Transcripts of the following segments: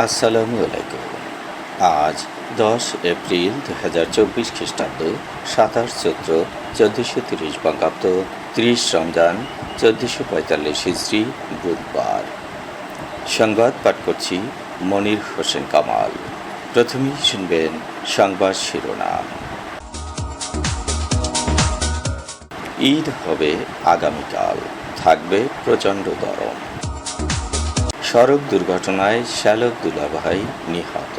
আসসালামু আলাইকুম। আজ দশ এপ্রিল দু হাজার চব্বিশ খ্রিস্টাব্দ, সাতাশ চৈত্র চোদ্দোশো তিরিশ বঙ্গাব্দ, ত্রিশ রমজান চোদ্দোশো পঁয়তাল্লিশ হিজড়ি বুধবার। সংবাদ পাঠ করছি মনির হোসেন কামাল। প্রথমেই শুনবেন সংবাদ শিরোনাম। ঈদ হবে আগামীকাল, থাকবে প্রচণ্ড গরম। সড়ক দুর্ঘটনায় শ্যালক দুলাভাই নিহত।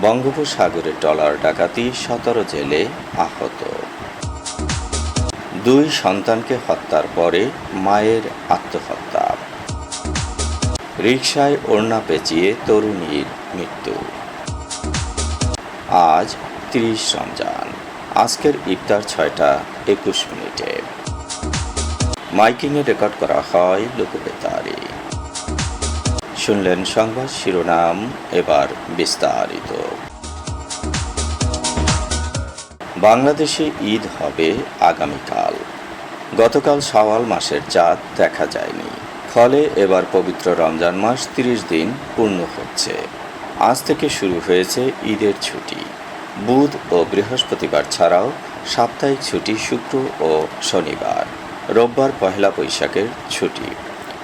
বঙ্গোপসাগরে টলার ডাকাতি সতেরো জেলে আহত। দুই সন্তানকে হত্যার পরে মায়ের আত্মহত্যা। রিকশায় ওড়না পেঁচিয়ে তরুণীর মৃত্যু। আজ তিরিশ রমজান। আজকের ইফতার ছয়টা একুশ মিনিটে। মাইকিংয়ে রেকর্ড করা হয় লোকবেতারে। শুনলেন সংবাদ শিরোনাম এবার বিস্তারিত। বাংলাদেশে ঈদ হবে আগামীকাল। গতকাল শাওয়াল মাসের চাঁদ দেখা যায়নি। ফলে এবার পবিত্র রমজান মাস তিরিশ দিন পূর্ণ হচ্ছে। আজ থেকে শুরু হয়েছে ঈদের ছুটি। বুধ ও বৃহস্পতিবার ছাড়াও সাপ্তাহিক ছুটি শুক্র ও শনিবার। রোববার পহেলা বৈশাখের ছুটি।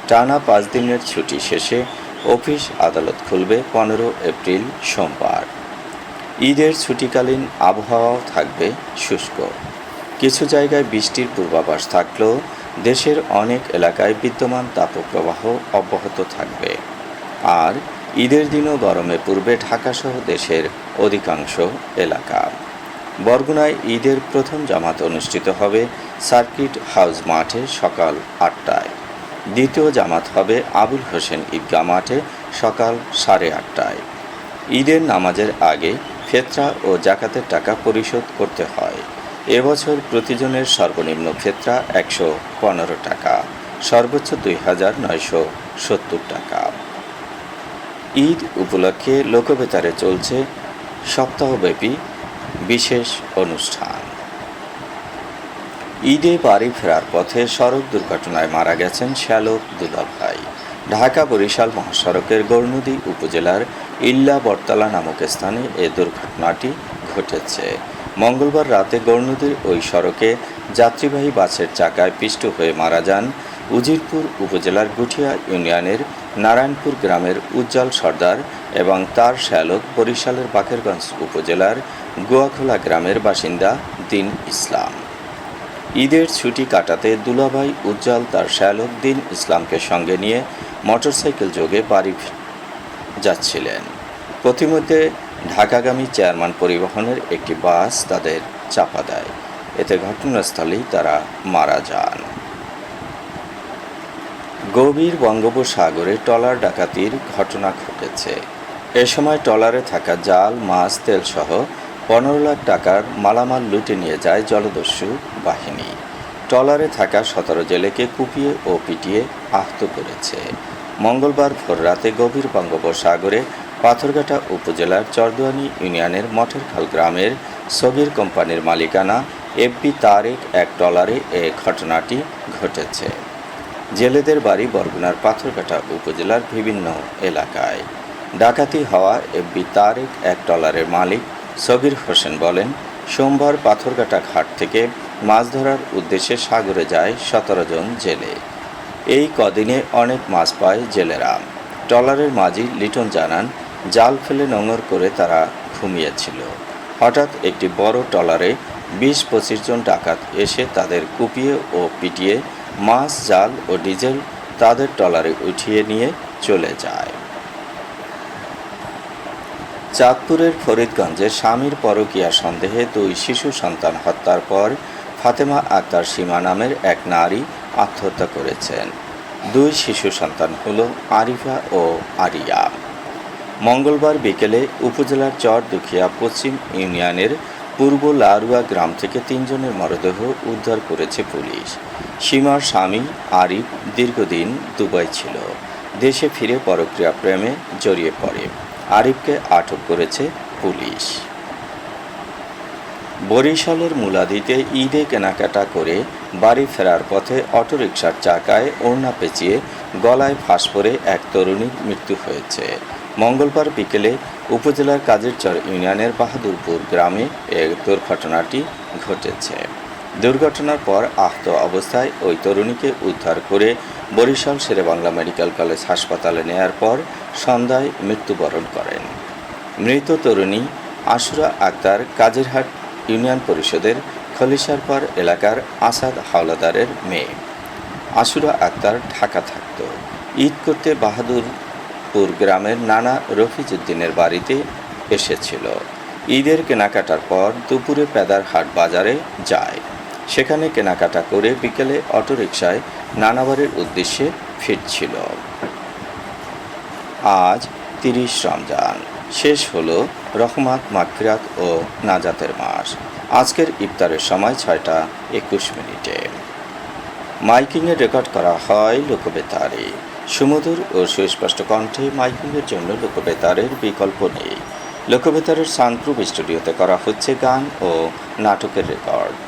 টানা পাঁচ দিনের ছুটি শেষে অফিস আদালত খুলবে পনেরো এপ্রিল সোমবার। ঈদের ছুটিকালীন আবহাওয়াও থাকবে শুষ্ক। কিছু জায়গায় বৃষ্টির পূর্বাভাস থাকলেও দেশের অনেক এলাকায় বিদ্যমান তাপপ্রবাহ অব্যাহত থাকবে। আর ঈদের দিনও গরমে পূর্বে ঢাকাসহ দেশের অধিকাংশ এলাকা। বরগুনায় ঈদের প্রথম জামাত অনুষ্ঠিত হবে সার্কিট হাউস মাঠে সকাল আটটায়। দ্বিতীয় জামাত হবে আবুল হোসেন ঈদগাহ মাঠে সকাল সাড়ে আটটায়। ঈদের নামাজের আগে ফেতরা ও জাকাতের টাকা পরিশোধ করতে হয়। এবছর প্রতিজনের সর্বনিম্ন ফেতরা একশো পনেরো টাকা, সর্বোচ্চ দুই হাজার নয়শো সত্তর টাকা। ঈদ উপলক্ষে লোকবেতারে চলছে সপ্তাহব্যাপী বিশেষ অনুষ্ঠান। ঈদে বাড়ি ফেরার পথে সড়ক দুর্ঘটনায় মারা গেছেন শ্যালক দুলাভাই ঢাকা বরিশাল মহাসড়কের গৌরনদী উপজেলার ইল্লা বটতলা নামক স্থানে এ দুর্ঘটনাটি ঘটেছে। মঙ্গলবার রাতে গৌরনদীর ওই সড়কে যাত্রীবাহী বাসের চাকায় পিষ্ট হয়ে মারা যান উজিরপুর উপজেলার গুঠিয়া ইউনিয়নের নারায়ণপুর গ্রামের উজ্জ্বল সর্দার এবং তার শ্যালক বরিশালের বাকেরগঞ্জ উপজেলার গোয়াখোলা গ্রামের বাসিন্দা দিন ইসলাম। ঈদের ছুটি কাটাতে দুলাভাই উজ্জ্বল তার শ্যালক ইসলামকে সঙ্গে নিয়ে মোটরসাইকেল যোগে বাড়ি যাচ্ছিলেন। প্রতিমধ্যে ঢাকাগামী চেয়ারম্যান পরিবহনের একটি বাস তাদের চাপা দেয়। এতে ঘটনাস্থলেই তারা মারা যান। গভীর বঙ্গোপসাগরে ট্রলার ডাকাতির ঘটনা ঘটেছে। এ সময় ট্রলারে থাকা জাল, মাছ, তেলসহ পনেরো লাখ টাকার মালামাল লুটে নিয়ে যায় জলদস্যু বাহিনী। ট্রলারে থাকা সতেরো জেলেকে কুপিয়ে ও পিটিয়ে আহত করেছে। মঙ্গলবার ভোররাতে গভীর বঙ্গোপসাগরে পাথরঘাটা উপজেলার চরদুয়ানি ইউনিয়নের মঠেরখাল গ্রামের সগির কোম্পানির মালিকানা এফবি তারেক এক ট্রলারে এ ঘটনাটি ঘটেছে। জেলেদের বাড়ি বরগুনার পাথরঘাটা উপজেলার বিভিন্ন এলাকায়। ডাকাতি হওয়া এফবি তারেক এক টলারের মালিক সগির হোসেন বলেন, সোমবার পাথরঘাটা ঘাট থেকে মাছ ধরার উদ্দেশ্যে সাগরে যায় সতেরো জন জেলে। এই কদিনে অনেক মাছ পায় জেলেরা। ট্রলারের মাঝি লিটন জানান, জাল ফেলে নোংর করে তারা ঘুমিয়েছিল। হঠাৎ একটি বড় ট্রলারে বিশ পঁচিশ জন ডাকাত এসে তাদের কুপিয়ে ও পিটিয়ে মাছ, জাল ও ডিজেল তাদের ট্রলারে উঠিয়ে নিয়ে চলে যায়। চাঁদপুরের ফরিদগঞ্জে স্বামীর পরকীয়া সন্দেহে দুই শিশু সন্তান হত্যার পর ফাতেমা আক্তার সীমা নামের এক নারী আত্মহত্যা করেছেন। দুই শিশু সন্তান হল আরিফা ও আরিয়া। মঙ্গলবার বিকেলে উপজেলার চর দুখিয়া পশ্চিম ইউনিয়নের পূর্ব লারুয়া গ্রাম থেকে তিনজনের মরদেহ উদ্ধার করেছে পুলিশ। সীমার স্বামী আরিফ দীর্ঘদিন দুবাই ছিল। দেশে ফিরে পরক্রিয়া প্রেমে জড়িয়ে পড়ে। আরিফকে আটক করেছে পুলিশ। বরিশালের মুলাদিতে ঈদে কেনাকাটা করে বাড়ি ফেরার পথে অটোরিকশার চাকায় ওড়না পেঁচিয়ে গলায় ফাঁস পরে এক তরুণীর মৃত্যু হয়েছে। মঙ্গলবার বিকেলে উপজেলার কাজীরচর ইউনিয়নের বাহাদুরপুর গ্রামে এ দুর্ঘটনাটি ঘটেছে। দুর্ঘটনার পর আহত অবস্থায় ওই তরুণীকে উদ্ধার করে বরিশাল শেরেবাংলা মেডিকেল কলেজ হাসপাতালে নেয়ার পর সন্ধ্যায় মৃত্যুবরণ করেন। মৃত তরুণী আশুরা আক্তার কাজিরহাট ইউনিয়ন পরিষদের খলিশারপাড় এলাকার আসাদ হাওলাদারের মেয়ে। আশুরা আক্তার ঢাকা থাকত। ঈদ করতে বাহাদুরপুর গ্রামের নানা রফিজউদ্দিনের বাড়িতে এসেছিল। ঈদের কেনাকাটার পর দুপুরে পেদার হাট বাজারে যায়। সেখানে কেনাকাটা করে বিকেলে অটোরিকশায় নানাবাড়ির উদ্দেশ্যে ফিরছিল। আজ তিরিশ রমজান। শেষ হলো রহমাত, মাগফিরাত ও নাজাতের মাস। আজকের ইফতারের সময় ছয়টা একুশ মিনিটে। মাইকিংয়ে রেকর্ড করা হয় লোকবেতারে। সুমধুর ও সুস্পষ্ট কণ্ঠে মাইকিংয়ের জন্য লোকবেতারের বিকল্প নেই। লোকবেতারের সানপ্রুফ স্টুডিওতে করা হচ্ছে গান ও নাটকের রেকর্ড।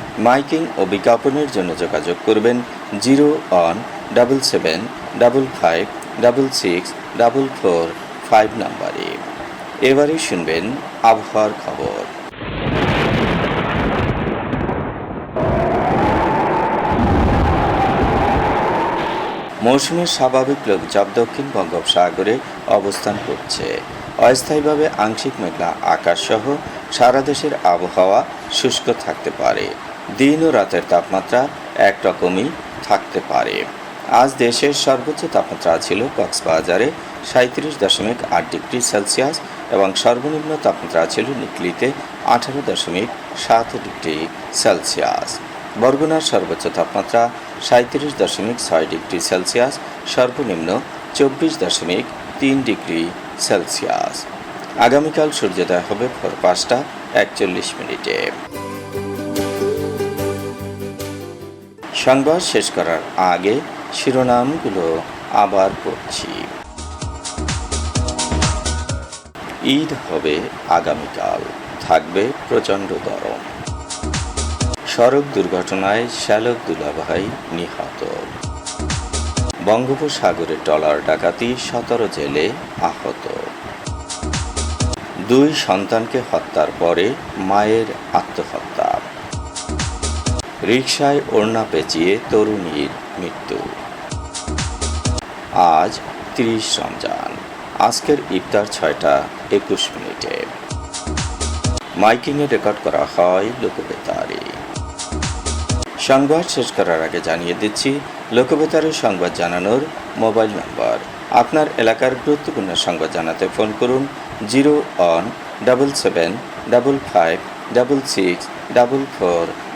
মাইকিং ও বিজ্ঞাপনের জন্য যোগাযোগ করবেন zero one double seven double five double six double four five নাম্বারে। এবারে শুনবেন আবহাওয়ার খবর। মৌসুমের স্বাভাবিক লঘুচাপ দক্ষিণ বঙ্গোপসাগরে অবস্থান করছে। অস্থায়ীভাবে আংশিক মেঘলা আকাশসহ সারা দেশের আবহাওয়া শুষ্ক থাকতে পারে। দিন ও রাতের তাপমাত্রা একরকমই থাকতে পারে। আজ দেশের সর্বোচ্চ তাপমাত্রা ছিল কক্সবাজারে সাঁত্রিশ দশমিক আট ডিগ্রি সেলসিয়াস এবং সর্বনিম্ন তাপমাত্রা ছিল নিকলিতে আঠারো দশমিক সাত ডিগ্রি সেলসিয়াস। বরগুনার সর্বোচ্চ তাপমাত্রা সাঁত্রিশ দশমিক ছয় ডিগ্রি সেলসিয়াস, সর্বনিম্ন চব্বিশ দশমিক তিন ডিগ্রি সেলসিয়াস। আগামীকাল সূর্যোদয় হবে ভোর পাঁচটা একচল্লিশ মিনিটে। সংবাদ শেষ করার আগে শিরোনামগুলো আবার পড়ছি। ঈদ হবে আগামীকাল, থাকবে প্রচণ্ড গরম। সড়ক দুর্ঘটনায় শ্যালক দুলাভাই নিহত। বঙ্গোপসাগরে ট্রলার ডাকাতি সতেরো জেলে আহত। দুই সন্তানকে হত্যার পরে মায়ের আত্মহত্যা। রিকশায় ওড়না পেঁচিয়ে তরুণীর মৃত্যু। আজ তিরিশ রমজান। আজকের ইফতার ছয়টা একুশ মিনিটে। মাইকিংয়ে রেকর্ড করা হয় লোকবেতারে। সংবাদ শেষ করার আগে জানিয়ে দিচ্ছি লোকবেতারের সংবাদ জানানোর মোবাইল নম্বর। আপনার এলাকার গুরুত্বপূর্ণ সংবাদ জানাতে ফোন করুন zero one double seven double five double six double four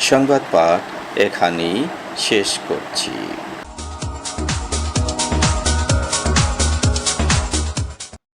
সংবাদ পাঠ এখানেই শেষ করছি।